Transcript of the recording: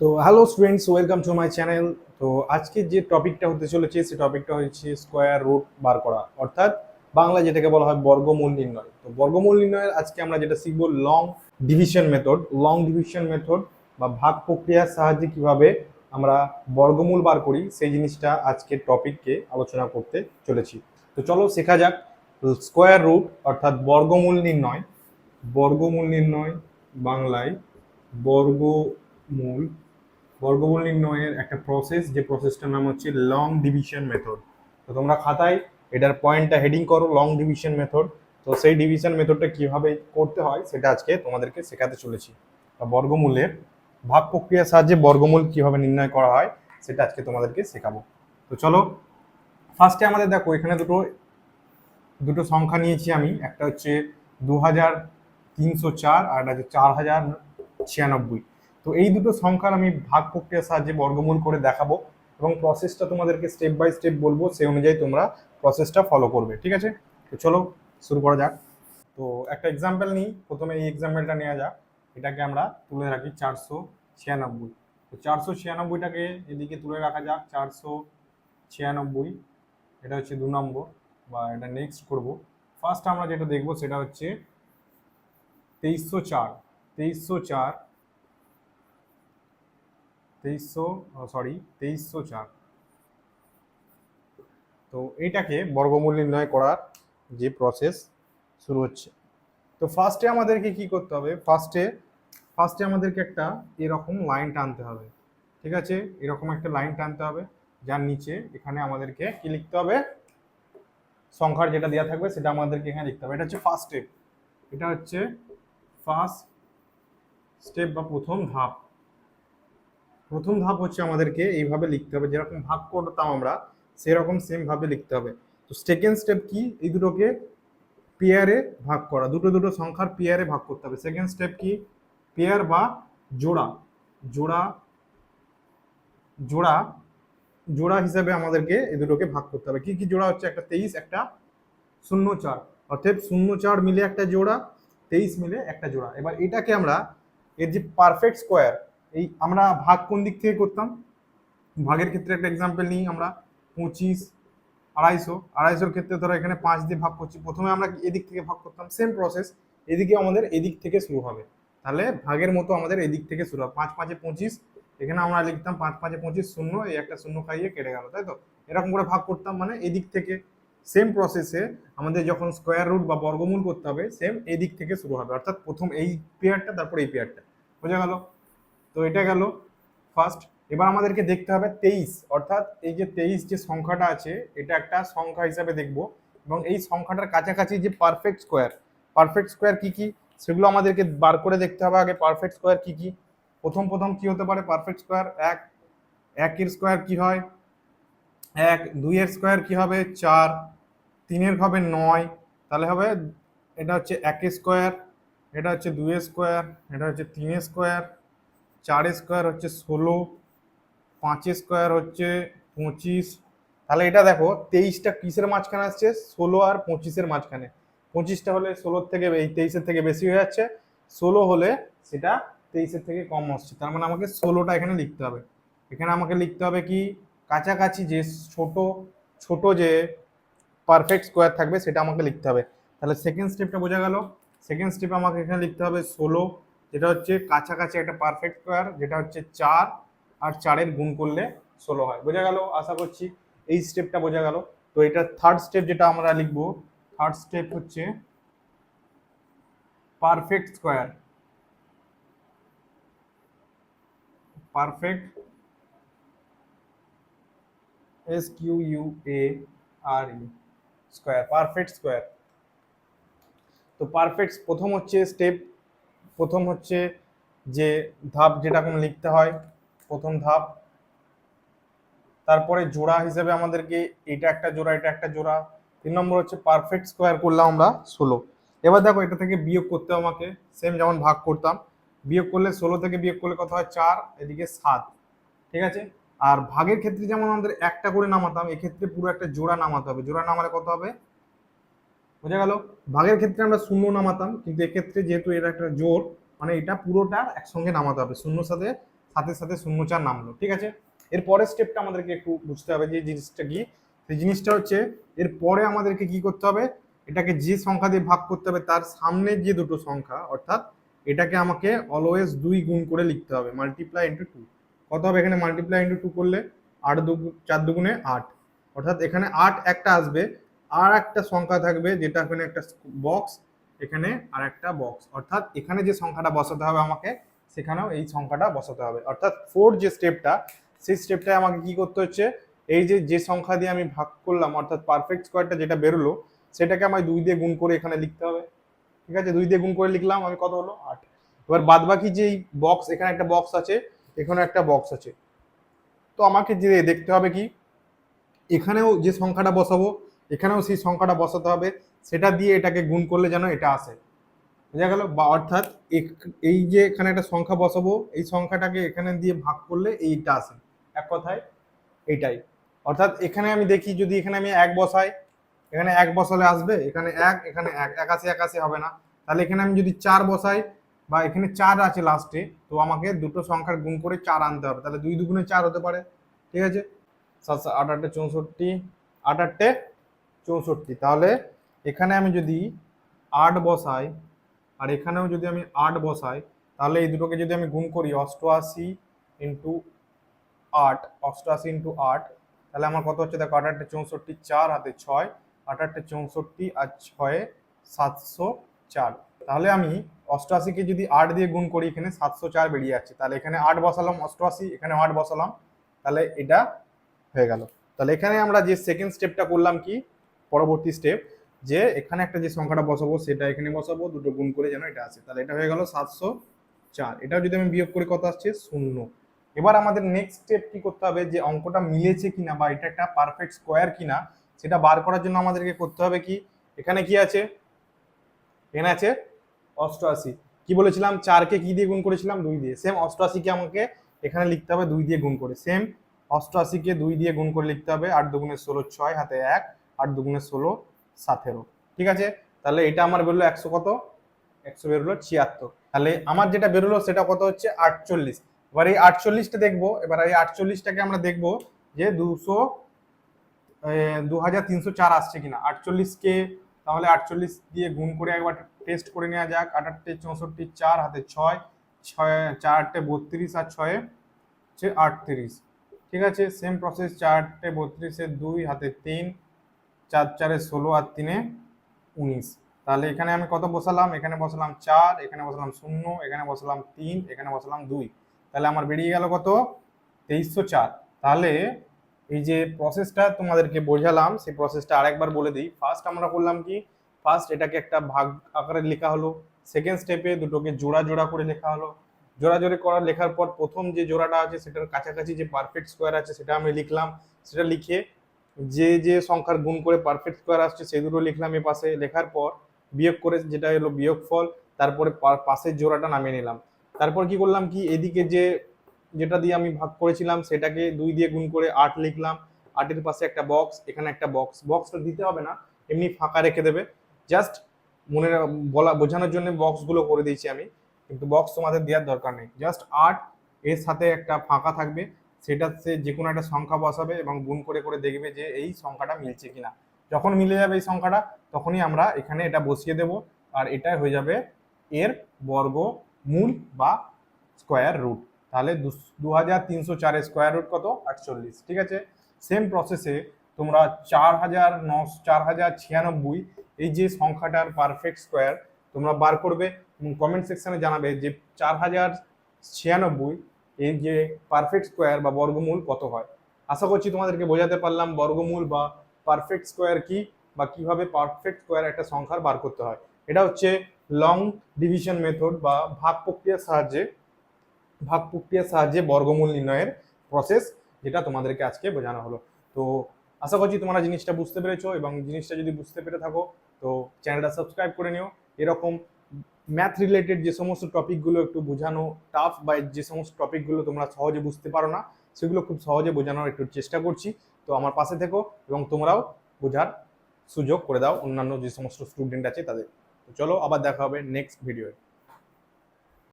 তো hello students welcome to my channel তো আজকে যে টপিকটা হতে চলেছে সেই টপিকটা হচ্ছে স্কোয়ার রুট বার করা, অর্থাৎ বাংলা যেটাকে বলা হয় বর্গমূল নির্ণয়। তো বর্গমূল নির্ণয়ের আজকে আমরা যেটা শিখব long division method long division method বা ভাগ প্রক্রিয়ার সাহায্যে কীভাবে আমরা বর্গমূল বার করি, সেই জিনিসটা আজকের টপিককে আলোচনা করতে চলেছি। তো চলো শেখা যাক স্কোয়ার রুট অর্থাৎ বর্গমূল নির্ণয়। বর্গমূল নির্ণয় বাংলায় বর্গমূল বর্গমূল নির্ণয়ের একটা প্রসেস যে প্রসেসটার নাম হচ্ছে লং ডিভিশন মেথড তো তোমরা খাতায় এটার পয়েন্টটা হেডিং করো লং ডিভিশন মেথড তো সেই ডিভিশন মেথডটা কীভাবে করতে হয়, সেটা আজকে তোমাদেরকে শেখাতে চলেছি। বর্গমূলের ভাগ প্রক্রিয়ার সাহায্যে বর্গমূল কীভাবে নির্ণয় করা হয়, সেটা আজকে তোমাদেরকে শেখাবো। তো চলো ফার্স্টে আমাদের দেখো, এখানে দুটো দুটো সংখ্যা নিয়েছি আমি। একটা হচ্ছে দু হাজার তিনশো চার, আর একটা হচ্ছে চার হাজার ছিয়ানব্বই। তো এই দুটো সংখ্যার আমি ভাগ প্রক্রিয়ার সাহায্যে বর্গমূল করে দেখাবো এবং প্রসেসটা তোমাদেরকে স্টেপ বাই স্টেপ বলব, সেই অনুযায়ী তোমরা প্রসেসটা ফলো করবে, ঠিক আছে? তো চলো শুরু করা যাক। তো একটা এক্সাম্পল নিই, প্রথমে এই এক্সাম্পলটা নেওয়া যাক। এটাকে আমরা তুলে রাখি চারশো ছিয়ানব্বই। তো চারশো ছিয়ানব্বইটাকে এদিকে তুলে রাখা যাক, চারশো ছিয়ানব্বই, এটা হচ্ছে দু নম্বর, বা এটা নেক্সট করব। ফার্স্ট আমরা যেটা দেখব সেটা হচ্ছে তেইশশো চার তেইশশো চার তেইশশো সরি তেইশশো চার। তো এইটাকে বর্গমূল নির্ণয় করার যে প্রসেস শুরু হচ্ছে। তো ফার্স্টে আমাদেরকে কি করতে হবে? ফার্স্টে ফার্স্টে আমাদেরকে একটা এরকম লাইন টানতে হবে। ঠিক আছে? এরকম একটা লাইন টানতে হবে, যার নিচে এখানে আমাদেরকে কি লিখতে হবে? সংখ্যার যেটা দেওয়া থাকবে সেটা আমাদেরকে এখানে লিখতে হবে। এটা হচ্ছে ফার্স্ট স্টেপ এটা হচ্ছে ফার্স্ট স্টেপ বা প্রথম ধাপ। প্রথম ধাপ হচ্ছে আমাদেরকে এইভাবে লিখতে হবে, যেরকম ভাগ করতাম আমরা, সেরকম সেম ভাবে লিখতে হবে। তো সেকেন্ড স্টেপ কি? এই দুটোকে পেয়ারে ভাগ করা, দুটো দুটো সংখ্যার পেয়ারে ভাগ করতে হবে। সেকেন্ড স্টেপ কি? পেয়ার বা জোড়া জোড়া জোড়া জোড়া হিসাবে আমাদেরকে এই দুটোকে ভাগ করতে হবে। কি কি জোড়া হচ্ছে? একটা তেইশ, একটা শূন্য চার অর্থাৎ শূন্য চার মিলে একটা জোড়া, তেইশ মিলে একটা জোড়া। এবার এটাকে আমরা, এর যে পারফেক্ট স্কোয়ার এই আমরা ভাগ কোন দিক থেকে করতাম? ভাগের ক্ষেত্রে একটা এক্সাম্পল নিই আমরা, পঁচিশ, আড়াইশো। আড়াইশোর ক্ষেত্রে ধরো এখানে পাঁচ দিয়ে ভাগ করছি। প্রথমে আমরা এদিক থেকে ভাগ করতাম? সেম প্রসেস এদিকে আমাদের এদিক থেকে শুরু হবে। তাহলে ভাগের মতো আমাদের এদিক থেকে শুরু হবে। পাঁচ পাঁচে পঁচিশ, এখানে আমরা লিখতাম পাঁচ পাঁচে পঁচিশ শূন্য, এই একটা শূন্য খাইয়ে কেটে গেল, তাই তো? এরকম করে ভাগ করতাম মানে এদিক থেকে। সেম প্রসেসে আমাদের যখন স্কোয়ার রুট বা বর্গমূল করতে হবে সেম এদিক থেকে শুরু হবে। অর্থাৎ প্রথম এই পেয়ারটা তারপর এই পেয়ারটা বোঝা গেল? তো এটা গেল ফার্স্ট এবার আমাদেরকে দেখতে হবে তেইশ, অর্থাৎ এই যে তেইশ যে সংখ্যাটা আছে, এটা একটা সংখ্যা হিসাবে দেখব। এবং এই সংখ্যাটার কাছাকাছি যে পারফেক্ট স্কোয়ার পারফেক্ট স্কোয়ার কি কি? সেগুলো আমাদেরকে বার করে দেখতে হবে আগে। পারফেক্ট স্কোয়ার কি কি? প্রথম প্রথম কি হতে পারে? পারফেক্ট স্কোয়ার এক, একের স্কোয়ার কি হয়? এক, দুইয়ের স্কোয়ার কি হবে? চার, তিনের হবে নয়। তাহলে হবে, এটা হচ্ছে একের স্কোয়ার এটা হচ্ছে দুইয়ের স্কোয়ার এটা হচ্ছে তিনের স্কোয়ার চারের স্কোয়ার হচ্ছে ষোলো পাঁচের স্কোয়ার হচ্ছে পঁচিশ। তাহলে এটা দেখো, তেইশটা কিসের মাঝখানে আসছে? ষোলো আর পঁচিশের মাঝখানে। পঁচিশটা হলে ষোলোর থেকে এই তেইশের থেকে বেশি হয়ে যাচ্ছে। ষোলো হলে সেটা তেইশের থেকে কম আসছে। তার মানে আমাকে ষোলোটা এখানে লিখতে হবে। এখানে আমাকে লিখতে হবে কি? কাছাকাছি যে ছোট ছোট যে পারফেক্ট স্কোয়ার থাকবে সেটা আমাকে লিখতে হবে। তাহলে সেকেন্ড স্টেপটা বোঝা গেল। সেকেন্ড স্টেপে আমাকে এখানে লিখতে হবে ষোলো। যেটা হচ্ছে কাছাকাছি একটা পারফেক্ট স্কোয়ার যেটা হচ্ছে চার আর চারের গুণ করলে ষোলো হয়। বোঝা গেল? আশা করছি এই স্টেপটা বোঝা গেল। তো এটা থার্ড স্টেপ যেটা আমরা লিখব থার্ড স্টেপ হচ্ছে perfect square perfect S Q U A R E square perfect square তো পারফেক্ট প্রথম হচ্ছে স্টেপ প্রথম হচ্ছে যে ধাপ যেটা কোনো লিখতে হয়, প্রথম ধাপ। তারপরে জোড়া হিসেবে আমাদেরকে এটা একটা জোড়া, এটা একটা জোড়া। তিন নম্বর হচ্ছে পারফেক্ট স্কোয়ার করলাম আমরা ষোলো। এবার দেখো এটা থেকে বিয়োগ করতে আমাকে সেম যেমন ভাগ করতাম। বিয়োগ করলে ষোলো থেকে বিয়োগ করলে কত হয়? চার, এদিকে সাত। ঠিক আছে? আর ভাগের ক্ষেত্রে যেমন আমাদের একটা করে নামাতাম, এক্ষেত্রে পুরো একটা জোড়া নামাতে হবে। জোড়া নামালে কত হবে? বোঝা গেল? ভাগের ক্ষেত্রে আমরা শূন্য নামাতাম, কিন্তু এক্ষেত্রে যেহেতু এটা একটা জোর মানে এটা পুরোটা একসঙ্গে নামাতে হবে। শূন্যর সাথে সাথে সাথে শূন্য চার নামলো, ঠিক আছে? এর পরের স্টেপটা আমাদেরকে একটু বুঝতে হবে যে জিনিসটা কি। সেই জিনিসটা হচ্ছে, এর পরে আমাদেরকে কি করতে হবে? এটাকে যে সংখ্যা দিয়ে ভাগ করতে হবে, তার সামনে যে দুটো সংখ্যা, অর্থাৎ এটাকে আমাকে অলওয়েজ দুই গুণ করে লিখতে হবে মাল্টিপ্লাই ইন্টু টু কত হবে এখানে? মাল্টিপ্লাই ইন্টু টু করলে আট দু, চার দুগুণে আট। অর্থাৎ এখানে আট একটা আসবে আর একটা সংখ্যা থাকবে, যেটা এখানে একটা বক্স এখানে আর একটা বক্স অর্থাৎ এখানে যে সংখ্যাটা বসাতে হবে আমাকে, সেখানেও এই সংখ্যাটা বসাতে হবে। অর্থাৎ ফোর যে স্টেপটা সেই স্টেপটায় আমাকে কি করতে হচ্ছে? এই যে যে সংখ্যা দিয়ে আমি ভাগ করলাম, অর্থাৎ পারফেক্ট স্কোয়ারটা যেটা বেরোলো, সেটাকে আমায় দুই দিয়ে গুণ করে এখানে লিখতে হবে। ঠিক আছে? দুই দিয়ে গুণ করে লিখলাম, আমি কত হলো? আট। এবার বাদ বাকি যে বক্স এখানে একটা বক্স আছে এখানে একটা বক্স আছে। তো আমাকে যে দেখতে হবে কি? এখানেও যে সংখ্যাটা বসাবো এখানেও সেই সংখ্যাটা বসাতে হবে। সেটা দিয়ে এটাকে গুণ করলে যেন এটা আসে। বোঝা গেল? বা অর্থাৎ এই যে এখানে একটা সংখ্যা বসাবো, এই সংখ্যাটাকে এখানে দিয়ে ভাগ করলে এইটা আসে। এক কথায় এইটাই। অর্থাৎ এখানে আমি দেখি যদি এখানে আমি এক বসাই, এখানে এক বসালে আসবে, এখানে এক এখানে এক একাশি একাশি হবে না। তাহলে এখানে আমি যদি চার বসাই বা এখানে চার আছে লাস্টে তো আমাকে দুটো সংখ্যার গুণ করে চার আনতে হবে। তাহলে দুই দুগুণে চার হতে পারে। ঠিক আছে? সাত সাত আট আটে চৌষট্টি, আট আটটে চৌষট্টি। তাহলে এখানে আমি যদি আট বসাই, আর এখানেও যদি আমি আট বসাই, তাহলে এই দুটোকে যদি আমি গুণ করি অষ্টআশি ইন্টু আট, অষ্টআশি ইন্টু আট, তাহলে আমার কত হচ্ছে? দেখো আটটে চৌষট্টি, চার হাতে ছয় আটটে চৌষট্টি আর ছয়ে সাতশো চার। তাহলে আমি অষ্টআশিকে যদি আট দিয়ে গুণ করি, এখানে সাতশো চার বেরিয়ে যাচ্ছে। তাহলে এখানে আট বসালাম অষ্টআশি এখানে আট বসালাম, তাহলে এটা হয়ে গেল। তাহলে এখানে আমরা যে সেকেন্ড স্টেপটা করলাম কি? পরবর্তী স্টেপ যে এখানে একটা যে সংখ্যাটা বসাবো, সেটা এখানে বসাবো, দুটো গুণ করে যেন এটা আসে। তাহলে এটা হয়ে গেল সাতশো চার। এটাও যদি আমি বিয়োগ করি কত আসছে? শূন্য। এবার আমাদের নেক্সট স্টেপ কি করতে হবে? যে অঙ্কটা মিলেছে কিনা বা এটা একটা পারফেক্ট স্কোয়ার কিনা, সেটা বার করার জন্য আমাদেরকে করতে হবে কি? এখানে কি আছে? এখানে আছে অষ্টআশি। কি বলেছিলাম? চারকে কি দিয়ে গুণ করেছিলাম? দুই দিয়ে। সেম অষ্টআশিকে আমাকে এখানে লিখতে হবে দুই দিয়ে গুণ করে। সেম অষ্টআশিকে দুই দিয়ে গুণ করে লিখতে হবে, আট দুগুণে ষোলো, ছয়, হাতে এক। আট দুগুণে ষোলো, সতেরো। ঠিক আছে? তাহলে এটা আমার বেরোলো একশো কত? একশো বেরোলো ছিয়াত্তর। তাহলে আমার যেটা বেরোলো সেটা কত হচ্ছে? আটচল্লিশ। এবার এই আটচল্লিশটা দেখব। এবার এই আটচল্লিশটাকে আমরা দেখব যে দুশো দু হাজার তিনশো চার আসছে কিনা। আটচল্লিশকে তাহলে আটচল্লিশ দিয়ে গুণ করে একবার টেস্ট করে নেওয়া যাক। আট আটটে চৌষট্টি, চার, হাতে ছয় ছয় চার আটটে বত্রিশ আর ছয়ে হচ্ছে আটত্রিশ। ঠিক আছে? সেম প্রসেস চারটে বত্রিশে দুই, হাতে তিন চার চারে ষোলো আর তিনে উনিশ। তাহলে এখানে আমি কত বসালাম? এখানে বসালাম চার, এখানে বসালাম শূন্য, এখানে বসালাম তিন, এখানে বসালাম দুই। তাহলে আমার বেরিয়ে গেল কত? তেইশশো চার। তাহলে এই যে প্রসেসটা তোমাদেরকে বোঝালাম, সেই প্রসেসটা আরেকবার বলে দিই। ফার্স্ট আমরা করলাম কি? ফার্স্ট এটাকে একটা ভাগ আকারে লেখা হলো। সেকেন্ড স্টেপে দুটোকে জোড়া জোড়া করে লেখা হলো। জোড়া জোড়ে করা লেখার পর প্রথম যে জোড়াটা আছে, সেটার কাছাকাছি যে পারফেক্ট স্কোয়ার আছে, সেটা আমি লিখলাম। সেটা লিখে যে যে সংখ্যার গুণ করে পারফেক্ট স্কোয়ার আসছে, সেই দুটো লিখলাম এ পাশে। লেখার পর বিয়োগ করে, যেটা হলো বিয়োগ ফল তারপরে পাশের জোড়াটা নামিয়ে নিলাম। তারপর কি করলাম কি, এদিকে যে, যেটা দিয়ে আমি ভাগ করেছিলাম, সেটাকে দুই দিয়ে গুণ করে আট লিখলাম। আটের পাশে একটা বক্স এখানে একটা বক্স বক্সটা দিতে হবে না, এমনি ফাঁকা রেখে দেবে। জাস্ট মনে বলা, বোঝানোর জন্য বক্সগুলো করে দিয়েছি আমি। কিন্তু বক্স তোমাদের দেওয়ার দরকার নেই। জাস্ট আট, এর সাথে একটা ফাঁকা থাকবে। সেটাতে যে কোনো একটা সংখ্যা বসাবে এবং গুণ করে করে দেখবে যে এই সংখ্যাটা মিলছে কিনা। যখন মিলে যাবে এই সংখ্যাটা, তখনই আমরা এখানে এটা বসিয়ে দেব আর এটা হয়ে যাবে এর বর্গ মূল বা স্কোয়ার রুট। তাহলে দু হাজার তিনশো চারের স্কোয়ার রুট কত? আটচল্লিশ। ঠিক আছে? সেম প্রসেসে তোমরা চার হাজার নশো চার হাজার ছিয়ানব্বই এই যে সংখ্যাটার পারফেক্ট স্কোয়ার তোমরা বার করবে এবং কমেন্ট সেকশনে জানাবে যে চার হাজার ছিয়ানব্বই এই যে পারফেক্ট স্কোয়ার বা বর্গমূল কত হয়? আশা করছি তোমাদেরকে বোঝাতে পারলাম বর্গমূল বা পারফেক্ট স্কোয়ার কি বা কীভাবে পারফেক্ট স্কোয়ার একটা সংখ্যার বার করতে হয়। এটা হচ্ছে লং ডিভিশন মেথড বা ভাগ প্রক্রিয়ার সাহায্যে, ভাগ প্রক্রিয়ার সাহায্যে বর্গমূল নির্ণয়ের প্রসেস যেটা তোমাদেরকে আজকে বোঝানো হলো। তো আশা করছি তোমরা জিনিসটা বুঝতে পেরেছ এবং জিনিসটা যদি বুঝতে পেরে থাকো, তো চ্যানেলটা সাবস্ক্রাইব করে নিও। এরকম ম্যাথ রিলেটেড যে সমস্ত টপিকগুলো একটু বোঝানো টাফ বা যে সমস্ত টপিকগুলো তোমরা সহজে বুঝতে পারো না, সেগুলো খুব সহজে বোঝানোর একটু চেষ্টা করছি। তো আমার পাশে থেকো এবং তোমরাও বোঝার সুযোগ করে দাও অন্যান্য যে সমস্ত স্টুডেন্ট আছে তাদের। চলো আবার দেখা হবে নেক্সট ভিডিওয়ে